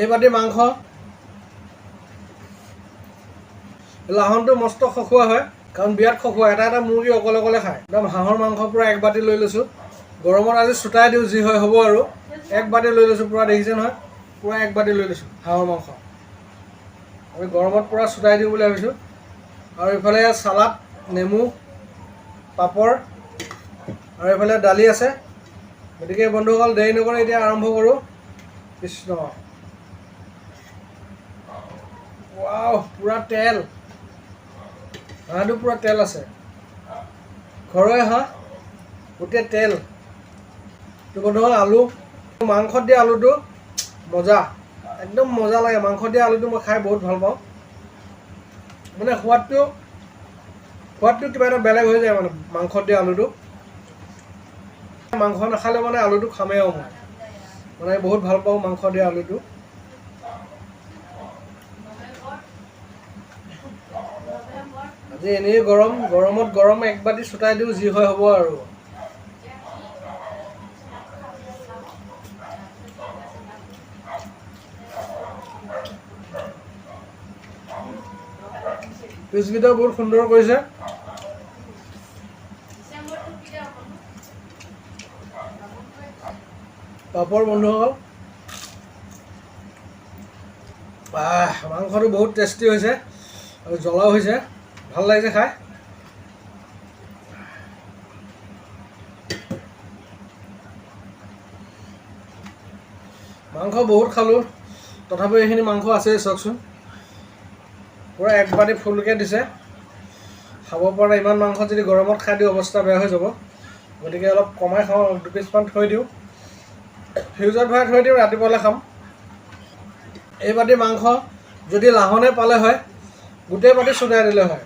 এই বাতি মাংস। লাহনটো মস্ত খখুৱা হয় কাৰণ বিয়াত খখুৱা এটা এটা মুৰ্গী অকলে অকলে খায়। একদম হাঁহৰ মাংস পূৰা এক বাতি লৈ লৈছোঁ। গৰমত আজি চোতাই দিওঁ যি হয় হ'ব আৰু। এক বাতি লৈ লৈছোঁ পূৰা দেখিছে নহয়? পূৰা এক বাতি লৈ লৈছোঁ হাঁহৰ মাংস। আমি গৰমত পূৰা চোতাই দিওঁ বুলি ভাবিছোঁ। আৰু ইফালে চালাড নেমু পাপৰ আৰু এইফালে দালি আছে। গতিকে বন্ধুসকল দেৰি নকৰি এতিয়া আৰম্ভ কৰোঁ। কৃষ্ণ। ৱাও পূৰা তেল। হাঁহটো পূৰা তেল আছে। ঘৰৰে হাঁহ গোটেই তেল। বন্ধুসকল আলু। মাংসত দিয়া আলুটো মজা। একদম মজা লাগে। মাংস দিয়া আলুটো মই খাই বহুত ভাল পাওঁ। মানে সোৱাদটো সোৱাদটো কিবা এটা বেলেগ হৈ যায় মানে মাংসত দিয়া আলুটো। মাংস নাখালে মানে আলুটো খামেই আৰু মই। মানে বহুত ভাল পাওঁ মাংস দিয়া আলুটো। আজি এনেই গৰম গৰমত গৰম এক বাতি দিওঁ যি হয় হ'ব আৰু। পিচকেইটা বহুত সুন্দৰ কৰিছে। পাপৰ বন্ধুসকল মাংসটো বহুত টেষ্টি হৈছে আৰু জ্বলাও হৈছে। ভাল লাগিছে খাই? মাংস বহুত খালোঁ। তথাপিও এইখিনি মাংস আছেই চাওকচোন। পূৰা বাতি ফুলকৈ দিছে। খাব পৰা ইমান মাংস যদি গৰমত খাই দিওঁ অৱস্থা বেয়া হৈ যাব। গতিকে অলপ কমাই খাওঁ দুপিচমান থৈ দিওঁ। ফ্ৰিজত ভৰাই থৈ দিওঁ ৰাতিপুৱালৈ খাম। এই বাতি মাংস যদি লাহনে পালে হয় গোটেই বাতি চুনাই দিলে হয়।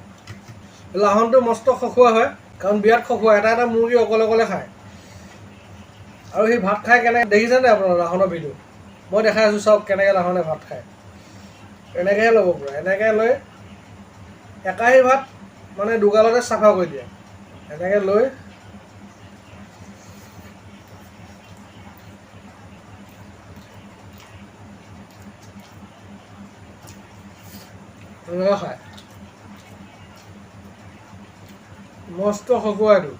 লাহনটো মস্ত খখুৱা হয় কাৰণ বিয়াত খখুৱা এটা এটা মুৰ্গী অকলে অকলে খায়। আৰু সি ভাত খাই কেনেকৈ দেখিছেনে আপোনাৰ লাহনৰ ভিডিঅ' মই দেখাই আছোঁ চাওক কেনেকৈ লাহনে ভাত খায়। এনেকৈহে ল'ব পূৰা এনেকৈ লৈ একাহী ভাত মানে দুগালতে চাফা কৰি দিয়ে। এনেকৈ লৈ এনেকুৱা খায়। মস্ত খকুৱা এইটো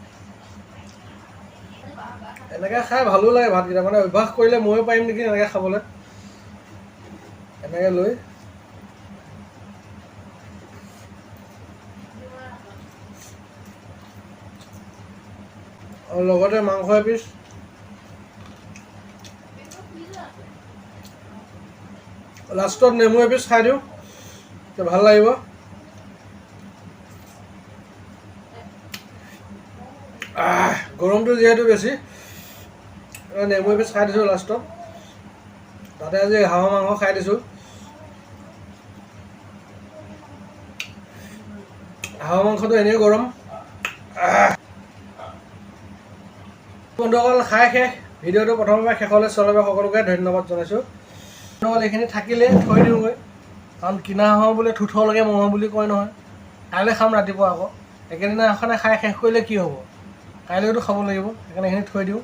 এনেকৈ খাই ভালো লাগে ভাতকেইটা। মানে অভ্যাস কৰিলে ময়ো পাৰিম নেকি এনেকৈ খাবলৈ? এনেকৈ লৈ। আৰু লগতে মাংস এপিচ। লাষ্টত নেমু এপিচ খাই দিওঁ। ভালো লাগিব। গৰমটো যিহেতু বেছি। নেমু এপিচ খাই দিছোঁ লাষ্টত তাতে আজি হাঁহৰ মাংস খাই দিছোঁ। হাঁহৰ মাংসটো এনেই গৰম। বন্ধুসকল খাই শেষ। ভিডিঅ'টো প্ৰথমৰ পৰা শেষলৈ বাবে সকলোকে ধন্যবাদ জনাইছোঁ। বন্ধুসকল এইখিনি থাকিলে থৈ দিওঁগৈ। কাৰণ কিনা হাঁহৰ বোলে থুথলৈকে মঙহ বুলি কয় নহয়। কাইলৈ খাম ৰাতিপুৱা আকৌ। একেদিনাখনে খাই শেষ কৰিলে কি হ'ব? কাইলৈতো খাব লাগিব সেইকাৰণে এইখিনি থৈ দিওঁ।